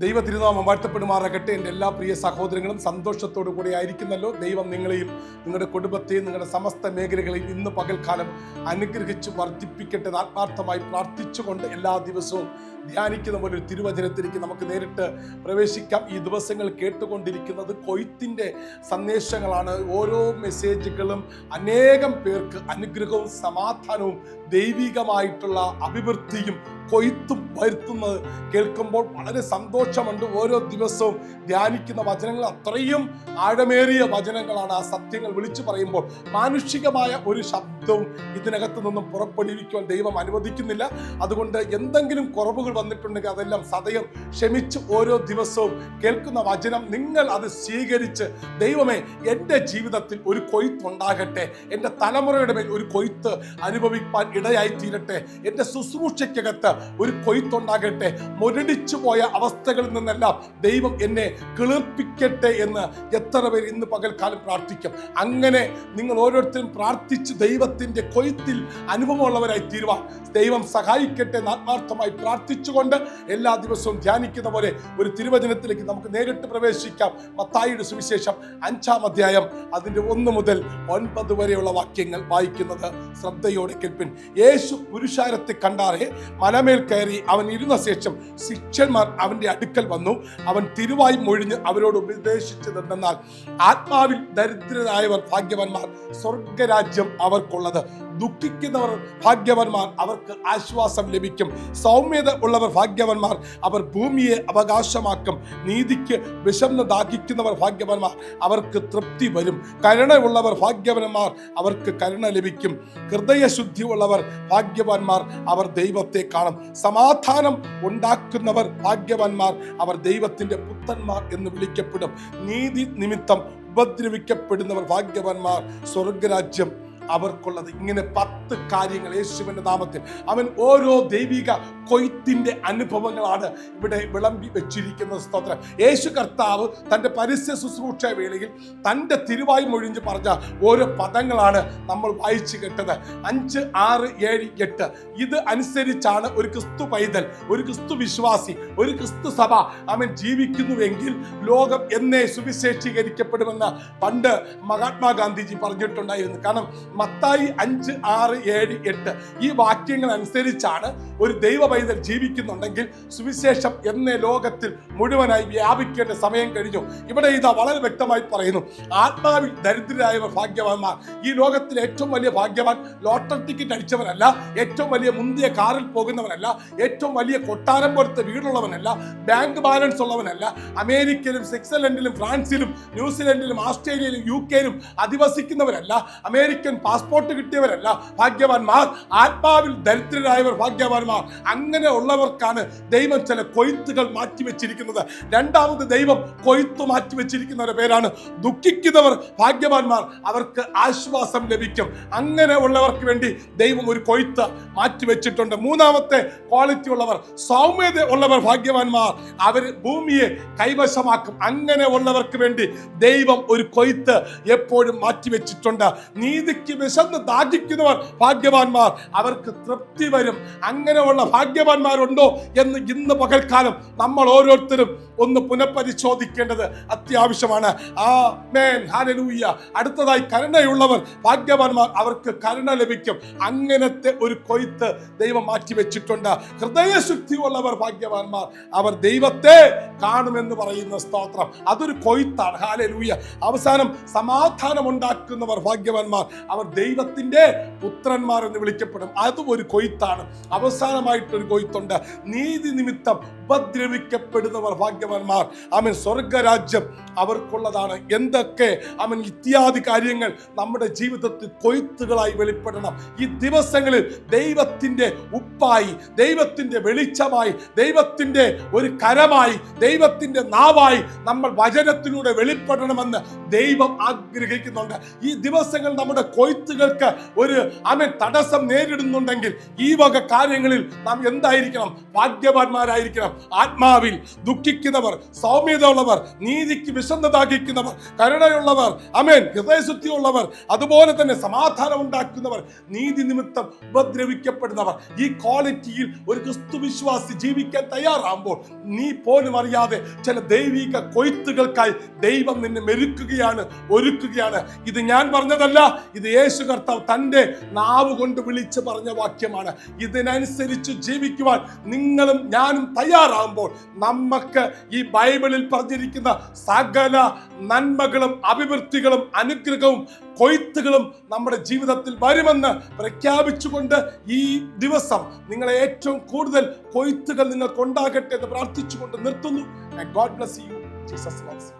ദൈവ തിരുനാമം വാഴ്ത്തപ്പെടുമാറാകട്ടെ. എന്റെ എല്ലാ പ്രിയ സഹോദരങ്ങളും സന്തോഷത്തോടു കൂടി ആയിരിക്കുന്നല്ലോ. ദൈവം നിങ്ങളെയും നിങ്ങളുടെ കുടുംബത്തെയും നിങ്ങളുടെ സമസ്ത മേഖലകളെയും ഇന്ന് പകൽക്കാലം അനുഗ്രഹിച്ച് വർദ്ധിപ്പിക്കട്ടെ ആത്മാർത്ഥമായി പ്രാർത്ഥിച്ചുകൊണ്ട് എല്ലാ ദിവസവും ധ്യാനിക്കുന്ന പോലെ ഒരു തിരുവചനത്തിലേക്ക് നമുക്ക് നേരിട്ട് പ്രവേശിക്കാം. ഈ ദിവസങ്ങൾ കേട്ടുകൊണ്ടിരിക്കുന്നത് കൊയ്ത്തിന്റെ സന്ദേശങ്ങളാണ്. ഓരോ മെസ്സേജുകളും അനേകം പേർക്ക് അനുഗ്രഹവും സമാധാനവും ദൈവികമായിട്ടുള്ള അഭിവൃദ്ധിയും കൊയ്ത്തും വരുത്തുന്നത് കേൾക്കുമ്പോൾ വളരെ സന്തോഷമുണ്ട്. ഓരോ ദിവസവും ധ്യാനിക്കുന്ന വചനങ്ങൾ അത്രയും ആഴമേറിയ വചനങ്ങളാണ് ആ സത്യങ്ങൾ വിളിച്ചു പറയുമ്പോൾ. മാനുഷികമായ ഒരു ശബ്ദവും ഇതിനകത്ത് നിന്നും പുറപ്പെടുവിക്കുവാൻ ദൈവം അനുവദിക്കുന്നില്ല. അതുകൊണ്ട് എന്തെങ്കിലും കുറവുകൾ വന്നിട്ടുണ്ടെങ്കിൽ അതെല്ലാം സദയം ക്ഷമിച്ച് ഓരോ ദിവസവും കേൾക്കുന്ന വചനം നിങ്ങൾ അത് സ്വീകരിച്ച് ദൈവമേ എന്റെ ജീവിതത്തിൽ ഒരു കൊയ്ത്ത് ഉണ്ടാകട്ടെ എന്റെ തലമുറയുടെ മേൽ ഒരു കൊയ്ത്ത് അനുഭവിക്കാൻ ഇടയായി തീരട്ടെ എന്റെ ശുശ്രൂഷയ്ക്കകത്ത് ഒരു കൊയ്ത്തുണ്ടാകട്ടെ മുരടിച്ചു പോയ അവസ്ഥകളിൽ നിന്നെല്ലാം ദൈവം എന്നെ കിളിർപ്പിക്കട്ടെ എന്ന് എത്ര പേർ ഇന്ന് പകൽക്കാലം പ്രാർത്ഥിക്കും. അങ്ങനെ നിങ്ങൾ ഓരോരുത്തരും പ്രാർത്ഥിച്ച് ദൈവത്തിന്റെ കൊയ്ത്തിൽ അനുഭവമുള്ളവരായി തീരുവാൻ ദൈവം സഹായിക്കട്ടെ എന്ന് ആത്മാർത്ഥമായി പ്രാർത്ഥിച്ചുകൊണ്ട് എല്ലാ ദിവസവും ധ്യാനിക്കുന്ന പോലെ ഒരു തിരുവചനത്തിലേക്ക് നമുക്ക് നേരിട്ട് പ്രവേശിക്കാം. മത്തായിയുടെ സുവിശേഷം അഞ്ചാം അധ്യായം അതിന്റെ ഒന്ന് മുതൽ ഒൻപത് വരെയുള്ള വാക്യങ്ങൾ വായിക്കുന്നത് ശ്രദ്ധയോടെ കേൾപ്പിൻ. യേശു പുരുഷാരത്തെ കണ്ടാറെ മലമേൽ കയറി അവൻ ഇരുന്ന ശേഷം ശിക്ഷന്മാർ അവന്റെ അടുക്കൽ വന്നു. അവൻ തിരുവായി മൊഴിഞ്ഞ് അവരോട് ഉപദേശിച്ചതെന്നാൽ ആത്മാവിൽ ദരിദ്രരായവർ ഭാഗ്യവന്മാർ സ്വർഗരാജ്യം അവർക്കുള്ളത്. ദുഃഖിക്കുന്നവർ ഭാഗ്യവന്മാർ അവർക്ക് ആശ്വാസം ലഭിക്കും. സൗമ്യത ഉള്ളവർ ഭാഗ്യവന്മാർ അവർ ഭൂമിയെ അവകാശമാക്കും. നീതിക്ക് വിശന്ന് ദാഹിക്കുന്നവർ ഭാഗ്യവന്മാർ അവർക്ക് തൃപ്തി വരും. കരുണയുള്ളവർ ഭാഗ്യവന്മാർ അവർക്ക് കരുണ ലഭിക്കും. ഹൃദയശുദ്ധി ഉള്ളവർ ഭാഗ്യവാന്മാർ അവർ ദൈവത്തെ കാണും. സമാധാനം ഉണ്ടാക്കുന്നവർ ഭാഗ്യവാന്മാർ. അവർ ദൈവത്തിന്റെ പുത്രന്മാർ എന്ന് വിളിക്കപ്പെടും. നീതി നിമിത്തം ഉപദ്രവിക്കപ്പെടുന്നവർ ഭാഗ്യവാന്മാർ. സ്വർഗരാജ്യം അവർക്കുള്ളത്. ഇങ്ങനെ പത്ത് കാര്യങ്ങൾ യേശുവിന്റെ നാമത്തിൽ. അവൻ ഓരോ ദൈവിക കൊയ്ത്തിന്റെ അനുഭവങ്ങളാണ് ഇവിടെ വിളമ്പി വെച്ചിരിക്കുന്ന സ്തോത്രം. യേശു കർത്താവ് തന്റെ പരസ്യ ശുശ്രൂഷ വേളയിൽ തന്റെ തിരുവായി മൊഴിഞ്ഞ് പറഞ്ഞ ഓരോ പദങ്ങളാണ് നമ്മൾ വായിച്ചു കേട്ടത്. അഞ്ച് ആറ് ഏഴ് എട്ട്. ഇത് അനുസരിച്ചാണ് ഒരു ക്രിസ്തു പൈതൽ ഒരു ക്രിസ്തു വിശ്വാസി ഒരു ക്രിസ്തു സഭ അവൻ ജീവിക്കുന്നുവെങ്കിൽ ലോകം എന്നെ സുവിശേഷീകരിക്കപ്പെടുമെന്ന് പണ്ട് മഹാത്മാഗാന്ധിജി പറഞ്ഞിട്ടുണ്ടായിരുന്നു. കാരണം മത്തായി അഞ്ച് ആറ് ഏഴ് എട്ട് ഈ വാക്യങ്ങൾ അനുസരിച്ചാണ് ഒരു ദൈവ പൈതൽ ജീവിക്കുന്നുണ്ടെങ്കിൽ സുവിശേഷം എന്ന ലോകത്തിൽ മുഴുവനായി വ്യാപിക്കേണ്ട സമയം കഴിഞ്ഞു. ഇവിടെ ഇതാ വളരെ വ്യക്തമായി പറയുന്നു. ആത്മാവിൽ ദരിദ്രരായവർ ഭാഗ്യവാന്മാർ. ഈ ലോകത്തിലെ ഏറ്റവും വലിയ ഭാഗ്യവാൻ ലോട്ടറി ടിക്കറ്റ് അടിച്ചവനല്ല ഏറ്റവും വലിയ മുന്തിയ കാറിൽ പോകുന്നവനല്ല ഏറ്റവും വലിയ കൊട്ടാരം പോലത്തെ വീടുള്ളവനല്ല ബാങ്ക് ബാലൻസ് ഉള്ളവനല്ല അമേരിക്കയിലും സ്വിറ്റ്സർലൻഡിലും ഫ്രാൻസിലും ന്യൂസിലൻഡിലും ആസ്ട്രേലിയയിലും യു കെയിലും അധിവസിക്കുന്നവരല്ല അമേരിക്കൻ പാസ്പോർട്ട് കിട്ടിയവരല്ല ഭാഗ്യവാന്മാർ. ആത്മാവിൽ ദരിദ്രരായവർ ഭാഗ്യവാന്മാർ. അങ്ങനെ ഉള്ളവർക്കാണ് ദൈവം ചില കൊയ്ത്തുകൾ മാറ്റിവെച്ചിരിക്കുന്നത്. രണ്ടാമത് ദൈവം കൊയ്ത്ത് മാറ്റിവെച്ചിരിക്കുന്നവരുടെ പേരാണ്. ദുഃഖിക്കുന്നവർ ഭാഗ്യവാന്മാർ അവർക്ക് ആശ്വാസം ലഭിക്കും. അങ്ങനെ ഉള്ളവർക്ക് വേണ്ടി ദൈവം ഒരു കൊയ്ത്ത് മാറ്റിവെച്ചിട്ടുണ്ട്. മൂന്നാമത്തെ ക്വാളിറ്റി ഉള്ളവർ സൗമ്യത ഉള്ളവർ ഭാഗ്യവാന്മാർ. അവർ ഭൂമിയെ കൈവശമാക്കും. അങ്ങനെ ഉള്ളവർക്ക് വേണ്ടി ദൈവം ഒരു കൊയ്ത്ത് എപ്പോഴും മാറ്റിവെച്ചിട്ടുണ്ട്. നീതിക്ക് വിശന്ന് ദാഹിക്കുന്നവർ ഭാഗ്യവാന്മാർ. അവർക്ക് തൃപ്തി വരും. അങ്ങനെയുള്ള ഭാഗ്യവാന്മാരുണ്ടോ എന്ന് ഇന്ന് പകൽക്കാലം നമ്മൾ ഓരോരുത്തരും ഒന്ന് പുനഃപരിശോധിക്കേണ്ടത് അത്യാവശ്യമാണ്. ആ മേൻ ഹാലലൂയ അടുത്തതായി കരുണയുള്ളവർ ഭാഗ്യവാന്മാർ അവർക്ക് കരുണ ലഭിക്കും. അങ്ങനത്തെ ഒരു കൊയ്ത്ത് ദൈവം മാറ്റിവെച്ചിട്ടുണ്ട്. ഹൃദയശുദ്ധിയുള്ളവർ ഭാഗ്യവാന്മാർ. അവർ ദൈവത്തെ കാണുമെന്ന് പറയുന്ന സ്തോത്രം. അതൊരു കൊയ്ത്താണ്. ഹാലലൂയ്യ അവസാനം സമാധാനം ഉണ്ടാക്കുന്നവർ ഭാഗ്യവാന്മാർ. അവർ ദൈവത്തിന്റെ പുത്രന്മാർ എന്ന് വിളിക്കപ്പെടും. അതും ഒരു കൊയ്ത്താണ്. അവസാനമായിട്ടൊരു കൊയ്ത്തുണ്ട്. നീതി നിമിത്തം ഉപദ്രവിക്കപ്പെടുന്നവർ ഭാഗ്യവാന്മാർ. അവൻ സ്വർഗരാജ്യം അവർക്കുള്ളതാണ്. എന്തൊക്കെ? അവൻ ഇത്യാദി കാര്യങ്ങൾ നമ്മുടെ ജീവിതത്തിൽ കൊയ്ത്തുകളായി വെളിപ്പെടണം. ഈ ദിവസങ്ങളിൽ ദൈവത്തിന്റെ ഉപ്പായി ദൈവത്തിന്റെ വെളിച്ചമായി ദൈവത്തിന്റെ ഒരു കരമായി ദൈവത്തിന്റെ നാവായി നമ്മൾ വചനത്തിലൂടെ വെളിപ്പെടണമെന്ന് ദൈവം ആഗ്രഹിക്കുന്നുണ്ട്. ഈ ദിവസങ്ങൾ നമ്മുടെ കൊയ് കൊയ്ത്തുകൾക്ക് ഒരു അമൻ തടസ്സം നേരിടുന്നുണ്ടെങ്കിൽ ഈ വക കാര്യങ്ങളിൽ നാം എന്തായിരിക്കണം? ഭാഗ്യവാന്മാരായിരിക്കണം. ആത്മാവിൽ ദുഃഖിക്കുന്നവർ സൗമ്യത ഉള്ളവർ നീതിക്ക് വിശന്നതാകിക്കുന്നവർ കരുണയുള്ളവർ അമേൻ ഹൃദയശുദ്ധിയുള്ളവർ അതുപോലെ തന്നെ സമാധാനം ഉണ്ടാക്കുന്നവർ നീതി നിമിത്തം ഉപദ്രവിക്കപ്പെടുന്നവർ ഈ ക്വാളിറ്റിയിൽ ഒരു ക്രിസ്തു വിശ്വാസി ജീവിക്കാൻ തയ്യാറാകുമ്പോൾ നീ പോലും അറിയാതെ ചില ദൈവിക കൊയ്ത്തുകൾക്കായി ദൈവം നിന്നെ മെരുക്കുകയാണ് ഒരുക്കുകയാണ്. ഇത് ഞാൻ പറഞ്ഞതല്ല ഇത് യേശു കർത്താവ് തന്റെ നാവ് കൊണ്ട് വിളിച്ച് പറഞ്ഞ വാക്യമാണ്. ഇതിനനുസരിച്ച് ജീവിക്കുവാൻ നിങ്ങളും ഞാനും തയ്യാറാകുമ്പോൾ നമുക്ക് ഈ ബൈബിളിൽ പറഞ്ഞിരിക്കുന്ന സകല നന്മകളും അഭിവൃദ്ധികളും അനുഗ്രഹവും കൊയ്ത്തുകളും നമ്മുടെ ജീവിതത്തിൽ വരുമെന്ന് പ്രഖ്യാപിച്ചുകൊണ്ട് ഈ ദിവസം നിങ്ങളെ ഏറ്റവും കൂടുതൽ കൊയ്ത്തുകൾ നിങ്ങൾക്ക് ഉണ്ടാകട്ടെ എന്ന് പ്രാർത്ഥിച്ചുകൊണ്ട് നിർത്തുന്നു. God bless you Jesus loves